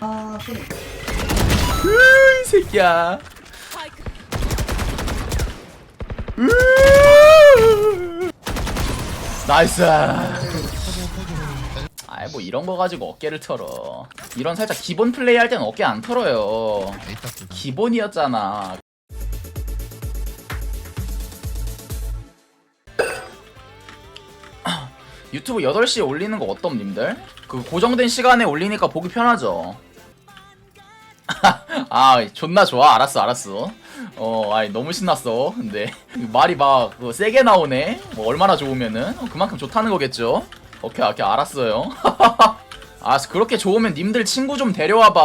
아. 으이 새끼야 으이. 나이스 아이 뭐 이런 거 가지고 어깨를 털어 이런 살짝 기본 플레이 할 때는 어깨 안 털어요 기본이었잖아 유튜브 8시에 올리는 거 어떤 님들? 그 고정된 시간에 올리니까 보기 편하죠. 아 존나 좋아. 알았어 알았어. 어 아이 너무 신났어. 근데 말이 막 그거 세게 나오네. 뭐 얼마나 좋으면은. 어, 그만큼 좋다는 거겠죠? 오케이 오케이 알았어요. 아 그렇게 좋으면 님들 친구 좀 데려와봐.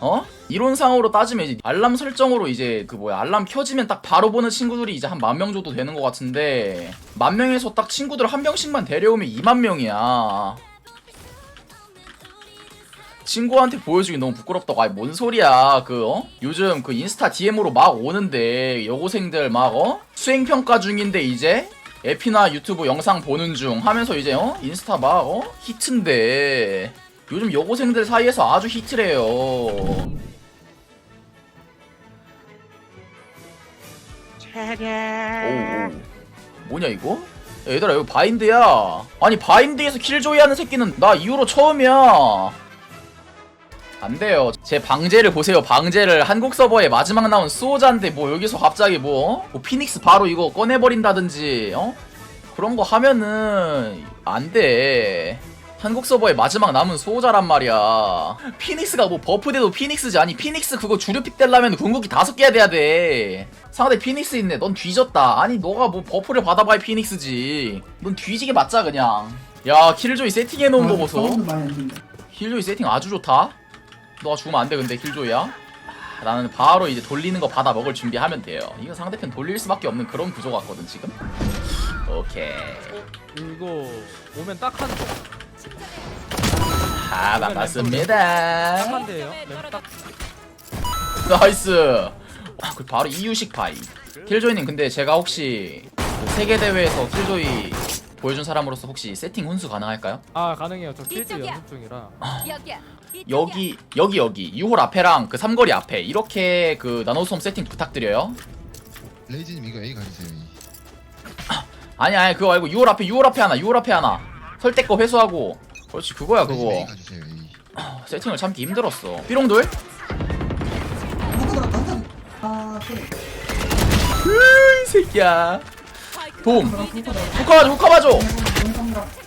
어? 이론상으로 따지면 이제 알람 설정으로 이제 그 뭐야 알람 켜지면 딱 바로 보는 친구들이 이제 한 만 명 정도 되는 것 같은데 만 명에서 딱 친구들 한 명씩만 데려오면 2만 명이야 친구한테 보여주기 너무 부끄럽다고 아니 뭔 소리야 그 어? 요즘 그 인스타 DM으로 막 오는데 여고생들 막 어? 수행평가 중인데 이제 에피나 유튜브 영상 보는 중 하면서 이제 어? 인스타 막 어? 히트인데 요즘 여고생들 사이에서 아주 히트래요 오우 뭐냐 이거? 야, 얘들아 이거 바인드야 아니 바인드에서 킬조이 하는 새끼는 나 이후로 처음이야 안 돼요. 제 방제를 보세요. 방제를 한국 서버에 마지막 나온 수호자인데 뭐 여기서 갑자기 뭐, 어? 뭐 피닉스 바로 이거 꺼내버린다든지 어? 그런 거 하면은 안 돼. 한국 서버에 마지막 남은 수호자란 말이야. 피닉스가 뭐 버프돼도 피닉스지 아니 피닉스 그거 주류픽 되려면 궁극기 다섯 개야 돼야 돼. 상대 피닉스 있네. 넌 뒤졌다. 아니 너가 뭐 버프를 받아봐야 피닉스지. 넌 뒤지게 맞자 그냥. 야 킬조이 세팅해 놓은 거 보소. 안 들린다. 힐조이 세팅 아주 좋다. 너가 죽으면 안 돼 근데 힐조이야. 아, 나는 바로 이제 돌리는 거 받아 먹을 준비하면 돼요. 이거 상대편 돌릴 수밖에 없는 그런 구조 같거든 지금. 오케이. 이거 오면 딱 한 대. 아 반갑습니다. 딱 한 대예요. 램 딱. 나이스. 아, 그 바로 이유식 파이. 킬조이님 근데 제가 혹시 그 세계 대회에서 킬조이 보여준 사람으로서 혹시 세팅 훈수 가능할까요? 아 가능해요. 저 필드 이쪽이야. 연습 중이라. 여기야. 여기 여기 여기 6홀 앞에랑 그 삼거리 앞에 이렇게 그 나노솜 세팅 부탁드려요. 레이지님 이거 A 가주세요. A. 아니 아니 그거 말고 6월 앞에 6월 앞에 하나 6월 앞에 하나 설대 거 회수하고 그렇지 그거야 레이지님 A 그거 가주세요. A. 세팅을 참기 힘들었어 삐롱돌. 아, 그래. 으이 새끼야 봄 그럼 한국 나갔다. 후카 봐줘 후카 봐줘 영상이랑 생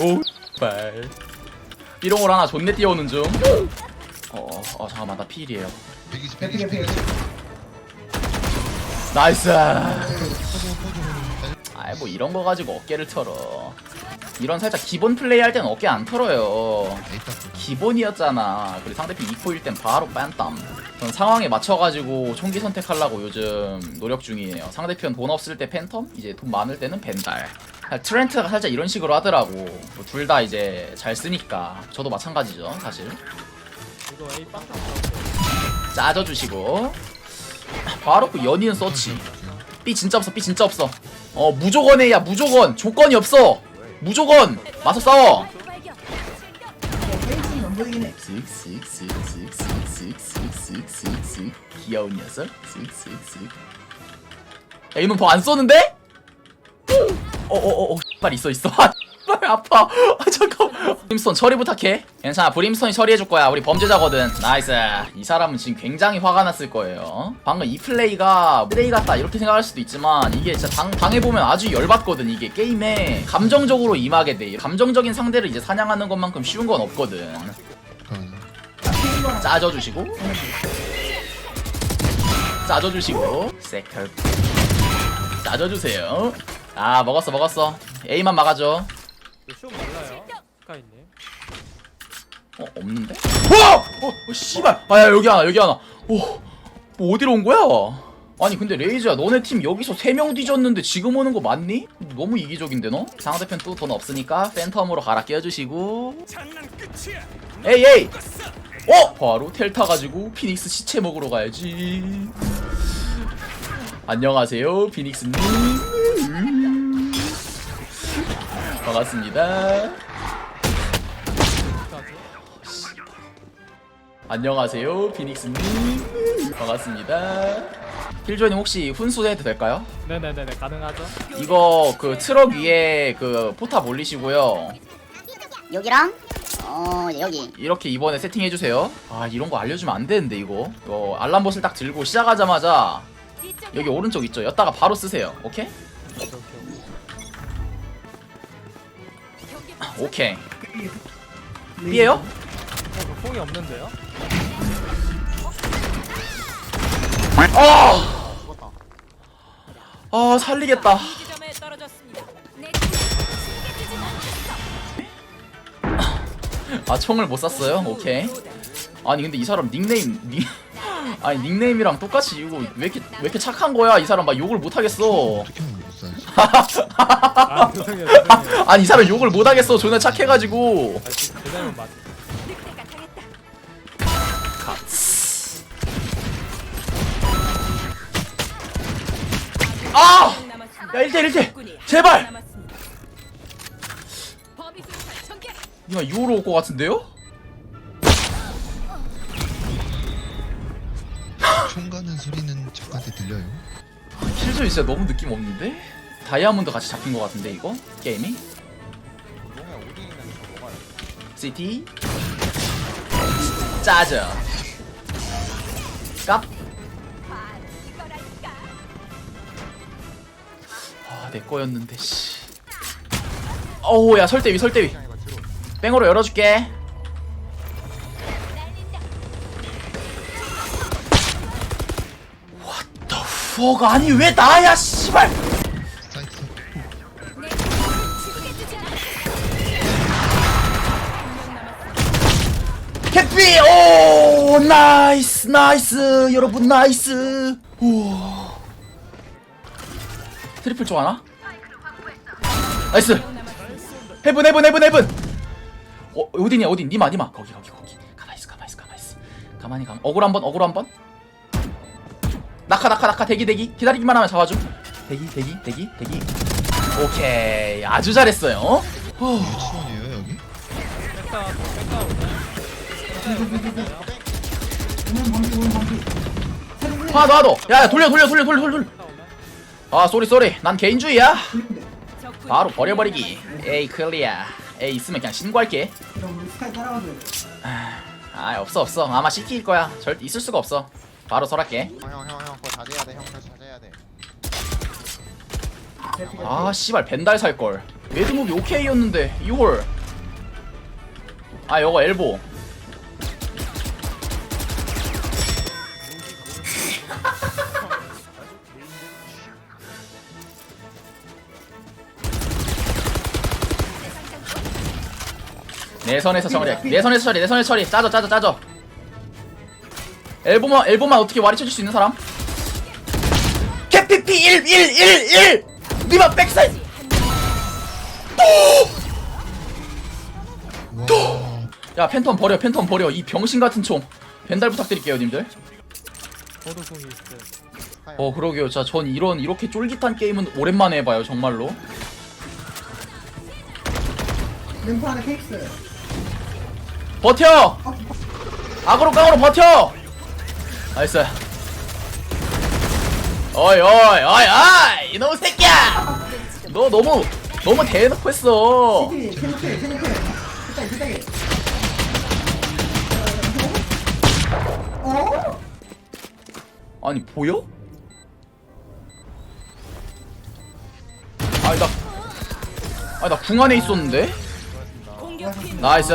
오 발. 삐롱을 하나 존내 띄워오는 중 어, 어 잠깐만 나 필이에요 120, 에픽, 120, 에픽, 120. 나이스 퍼져. 아이 뭐 이런 거 가지고 어깨를 털어 이런 살짝 기본 플레이 할 때는 어깨 안 털어요. 기본이었잖아. 그리고 상대편 2포일 땐 바로 빤땀. 전 상황에 맞춰가지고 총기 선택하려고 요즘 노력 중이에요. 상대편 돈 없을 때 팬텀, 이제 돈 많을 때는 벤달. 아, 트렌트가 살짝 이런 식으로 하더라고. 뭐 둘다 이제 잘 쓰니까. 저도 마찬가지죠, 사실. 짜져주시고. 바로 그 연이은 서치. B 진짜 없어, B 진짜 없어. 어, 무조건 해야 무조건. 조건이 없어. 무조건. 맞서 싸워. 보이긴 해. 쓱쓱쓱쓱쓱쓱쓱쓱쓱쓱 귀여운 녀석. 쓱쓱쓱 야 이놈 더안 쏘는데? 어어어어 발 있어 있어. 아발 아파. 아 잠깐 브림스톤 처리 부탁해. 괜찮아 브림스톤이 처리해줄 거야. 우리 범죄자거든. 나이스. 이 사람은 지금 굉장히 화가 났을 거예요. 방금 이 플레이가 플레이 같다 이렇게 생각할 수도 있지만 이게 진짜 당, 당해보면 아주 열받거든 이게 게임에. 감정적으로 임하게 돼. 감정적인 상대를 이제 사냥하는 것만큼 쉬운 건 없거든. 짜져주시고 짜져주시고 섹터 짜져주세요 아 먹었어 먹었어 A만 막아줘 쇼 몰라요. 스카이님. 어 없는데? 와! 어, 어 씨발 아야 여기 하나 여기 하나 오, 뭐 어디로 온 거야? 아니 근데 레이즈야 너네 팀 여기서 3명 뒤졌는데 지금 오는 거 맞니? 너무 이기적인데 너? 상대편 또 돈 없으니까 팬텀으로 갈아 끼워주시고 에이 에이 어? 바로 텔 타 가지고 피닉스 시체 먹으러 가야지 안녕하세요 피닉스님 반갑습니다. 안녕하세요, 피닉스님. 반갑습니다. 킬조님 혹시 훈수해도 될까요? 네네네네 가능하죠? 이거 그 트럭 위에 그 포탑 올리시고요. 여기랑 어 여기 이렇게 이번에 세팅해 주세요. 아 이런 거 알려주면 안 되는데 이거. 이거 알람봇을 딱 들고 시작하자마자 여기 오른쪽 있죠. 여기다가 바로 쓰세요. 오케이? 오케이. B에요? 어, 그 뽕이 없는데요? 아! 아 살리겠다. 아 총을 못 쐈어요? 오케이. 아니 근데 이 사람 닉네임 닉 아니 닉네임이랑 똑같이 이거 왜 이렇게 왜 이렇게 착한 거야? 이 사람 막 욕을 못 하겠어. 어떻게 하면 못 사지? 아 아니 이 사람 욕을 못 하겠어. 존나 착해가지고. 아 늑대가 당했다. 카츠. 아! 야 1대 1대 적군이 한 제발! 이거 2호로 올 것 같은데요? 총 가는 소리는 저한테 들려요? 킬조이 진짜 너무 느낌 없는데? 다이아몬드 같이 잡힌 것 같은데 이거? 게임이? 시티 짜져 깝. 아, 내 거였는데 씨. 어우 야 설대위 설대위. 뺑으로 열어줄게. 날린다. 더 fuck 아니 왜 나야 씨발. 캐피 오 나이스 나이스 여러분 나이스. 오. 트리플 쪽 하나? 나이스. 헤븐 헤븐 헤븐 헤븐. 어 어디냐 어디? 니마 니마. 거기 거기 거기. 가만 있어 가만 있어 가만 있어. 가만히 가. 어글 한번 어글 한번. 낙하 낙하 낙하. 대기 대기. 기다리기만 하면 잡아줘. 대기 대기 대기 대기. 오케이. 아주 잘했어요. 어? 유치원이에요 여기? 방귀 하나 더 하나 더야 돌려 돌려 돌려 돌려 돌려. 아 쏘리 쏘리. 난 개인주의야. 바로 버려버리기. 에이 클리어 에이 있으면 그냥 신고할게. 그럼 우리 스카이 따라가줘야 돼. 아 없어 없어. 아마 CT일 거야. 절대 있을 수가 없어. 바로 설할게. 형형형형 그거 자제해야 돼. 형 그거 자제해야 돼. 아 씨발 벤달 살걸. 매드무비 오케이였는데 2월 아 요거 엘보 내 선에서 처리 내 선에서 처리 내 선에서 처리. 짜져 짜져 짜져 엘보만 엘보만 어떻게 와리 쳐줄 수 있는 사람? 캐피피 1 1 1 1 니마 백사이드 와야 팬텀 버려 팬텀 버려. 이 병신 같은 총. 벤달 부탁드릴게요 님들. 어 그러게요. 진짜 전 이런 이렇게 쫄깃한 게임은 오랜만에 해봐요 정말로. 램프 안에 케이크스 버텨! 악으로 깡으로 버텨! 나이스. 어이 어이 어이 어이! 이놈 새끼야! 너 너무 너무 대놓고 했어? 아니 보여? 아니 나 아니 나궁 안에 있었는데 나이스.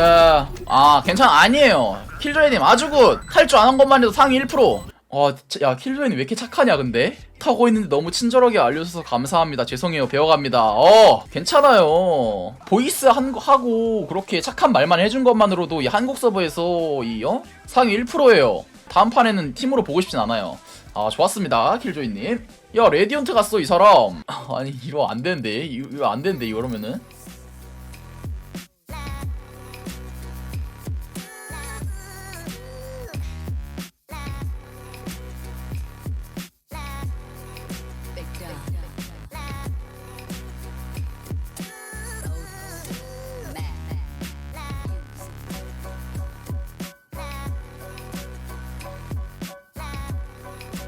아 괜찮아 아니에요. 킬조이님 아주 굿할 줄 아는 것만 해도 상위 1% 어, 자- 야 킬조이님 왜 이렇게 착하냐 근데? 타고 있는데 너무 친절하게 알려줘서 감사합니다. 죄송해요. 배워갑니다. 어 괜찮아요. 보이스 한거 하고 그렇게 착한 말만 해준 것만으로도 이 한국 서버에서 이 어? 상위 1%예요. 다음 판에는 팀으로 보고 싶진 않아요. 아 좋았습니다 킬조이님. 야 레디언트 갔어 이 사람. 아니 이거 안 되는데. 이거 이거 안 되는데 이러면은